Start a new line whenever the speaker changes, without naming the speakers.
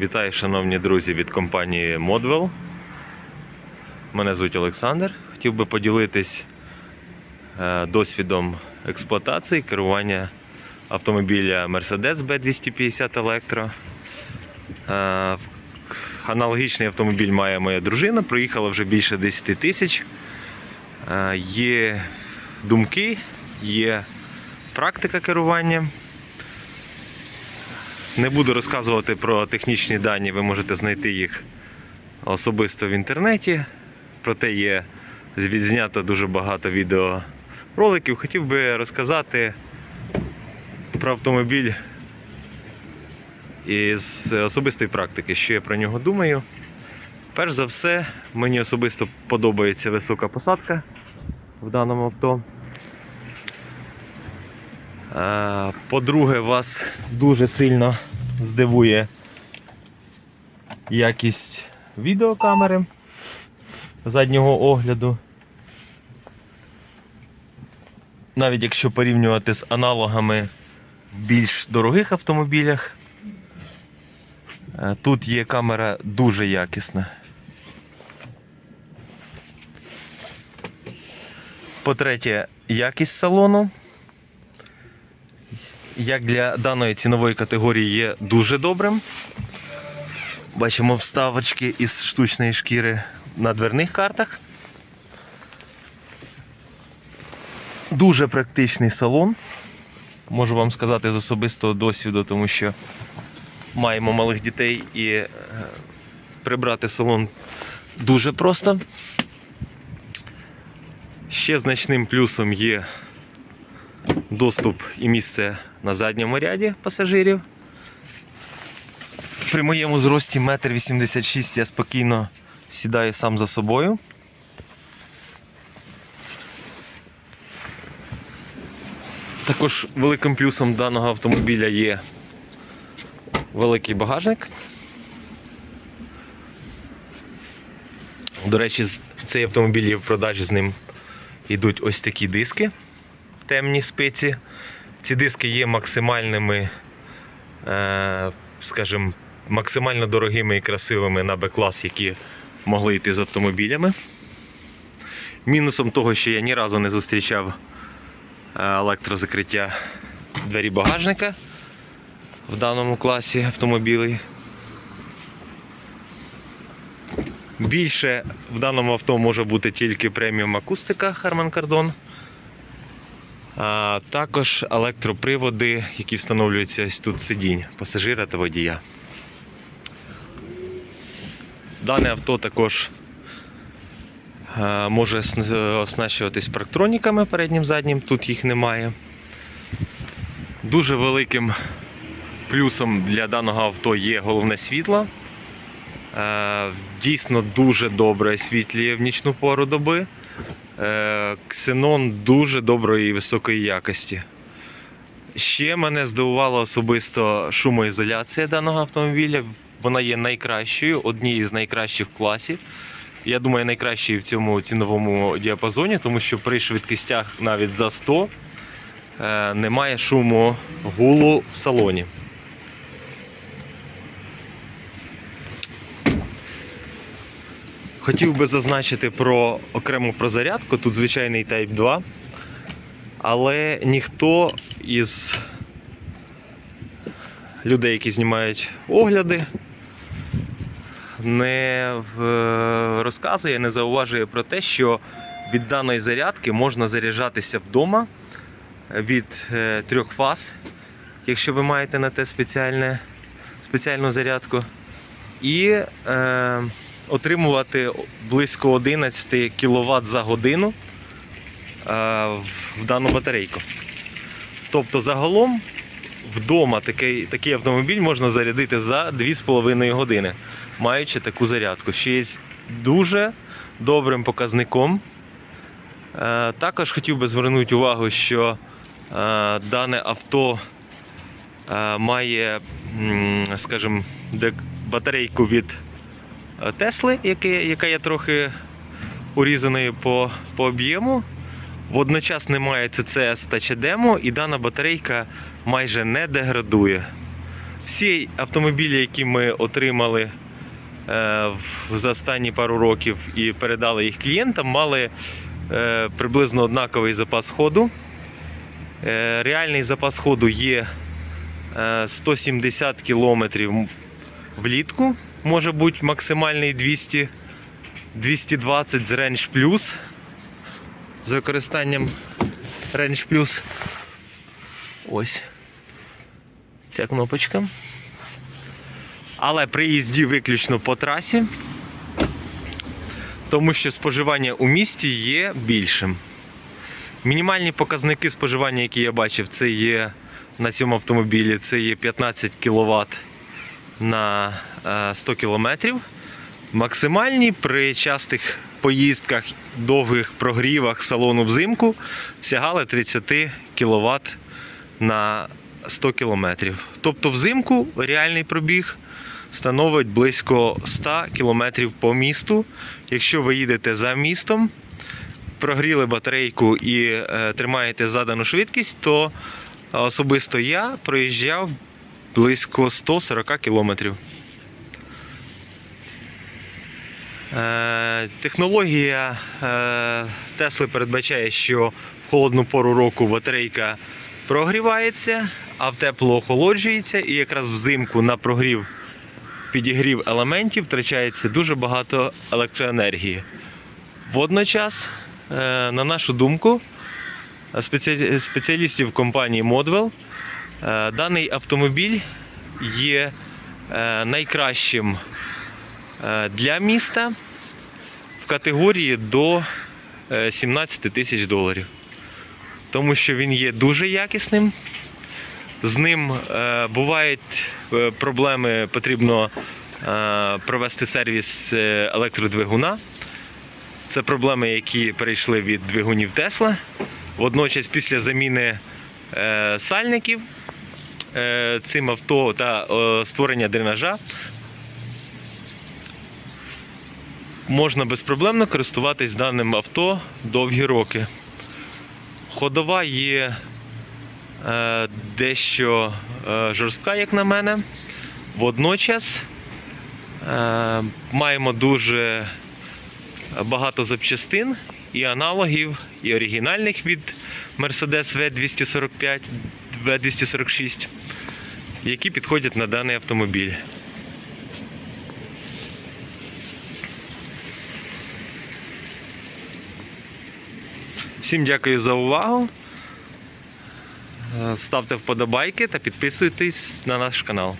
Вітаю, шановні друзі від компанії Modwell. Мене звуть Олександр. Хотів би поділитись е, досвідом експлуатації керування автомобіля Mercedes B250 Electro. Е, Аналогічний автомобіль має моя дружина, проїхала вже більше 10 тисяч. Е, Є думки, є практика керування. Не буду розказувати про технічні дані, ви можете знайти їх особисто в інтернеті. Проте є відзнято дуже багато відеороликів. Хотів би розказати про автомобіль із особистої практики, що я про нього думаю. Перш за все, мені особисто подобається висока посадка в даному авто. Е, По-друге, вас дуже сильно здивує якість відеокамери заднього огляду. Навіть якщо порівнювати з аналогами в більш дорогих автомобілях, е, тут є камера дуже якісна. По-третє, якість салону як для даної цінової категорії є дуже добрим. Бачимо вставочки із штучної шкіри на дверних картах. Дуже практичний салон. Можу вам сказати з особистого досвіду, тому що маємо малих дітей і е, прибрати салон дуже просто. Ще значним плюсом є доступ і місце на задньому ряді пасажирів. При моєму зрості 1,86 м я спокійно сідаю сам за собою. Також великим плюсом даного автомобіля є великий багажник. До речі, цей автомобіль є в продажі з ним йдуть ось такі диски темні спиці. Ці диски є максимальними, е, скажімо, максимально дорогими і красивими на Б-клас, які могли йти з автомобілями. Мінусом того, що я ні разу не зустрічав е, електрозакриття двері багажника в даному класі автомобілів. Більше в даному авто може бути тільки преміум акустика Harman Kardon. Також електроприводи, які встановлюються тут сидінь пасажира та водія. Дане авто також може оснащуватись парктроніками переднім заднім, тут їх немає. Дуже великим плюсом для даного авто є головне світло. Дійсно дуже добре освітлює в нічну пору доби. Е, Ксенон дуже доброї і високої якості. Ще мене здивувала особисто шумоізоляція даного автомобіля. Вона є найкращою, однією з найкращих в класі. Я думаю, найкращою в цьому ціновому діапазоні, тому що при швидкостях навіть за 100 е, немає шуму гулу в салоні. Хотів би зазначити про окремо про зарядку. Тут звичайний Type 2. Але ніхто із людей, які знімають огляди, не розказує, не зауважує про те, що від даної зарядки можна заряджатися вдома від е, трьох фаз, якщо ви маєте на те спеціальне, спеціальну зарядку. І е, отримувати близько 11 кВт за годину е, в дану батарейку. Тобто загалом вдома такий, такий автомобіль можна зарядити за 2,5 години, маючи таку зарядку. Що є дуже добрим показником. Е, Також хотів би звернути увагу, що е, дане авто має, скажімо, батарейку від Тесли, яке- яка є трохи урізаною по, по об'єму. Водночас немає CCS та CHDEMO і дана батарейка майже не деградує. Всі автомобілі, які ми отримали е, за останні пару років і передали їх клієнтам, мали е, приблизно однаковий запас ходу. Е, Реальний запас ходу є е, 170 км влітку, може бути максимальний 200, 220 з Range Plus. З використанням Range Plus. Ось ця кнопочка. Але при їзді виключно по трасі, тому що споживання у місті є більшим. Мінімальні показники споживання, які я бачив, це є на цьому автомобілі, це є 15 кВт на е, 100 км. Максимальні при частих поїздках, довгих прогрівах салону взимку сягали 30 кВт на 100 км. Тобто взимку реальний пробіг становить близько 100 км по місту. Якщо ви їдете за містом, прогріли батарейку і е, тримаєте задану швидкість, то особисто я проїжджав близько 140 км. Е, технологія е, Тесли передбачає, що в холодну пору року батарейка прогрівається, а в тепло охолоджується, і якраз взимку на прогрів підігрів елементів втрачається дуже багато електроенергії. Водночас, е, на нашу думку, спеціалістів компанії Modwell, даний автомобіль є е, найкращим е, для міста в категорії до е, 17 тисяч доларів. Тому що він є дуже якісним. З ним е, бувають е, проблеми, потрібно е, провести сервіс е, електродвигуна. Це проблеми, які перейшли від двигунів Тесла. Водночас, після заміни е, сальників е, цим авто та е, створення дренажа можна безпроблемно користуватись даним авто довгі роки. Ходова є е, дещо е, жорстка, як на мене. Водночас е, маємо дуже багато запчастин і аналогів, і оригінальних від Mercedes V245, V246, які підходять на даний автомобіль. Всім дякую за увагу. Е, Ставте вподобайки та підписуйтесь на наш канал.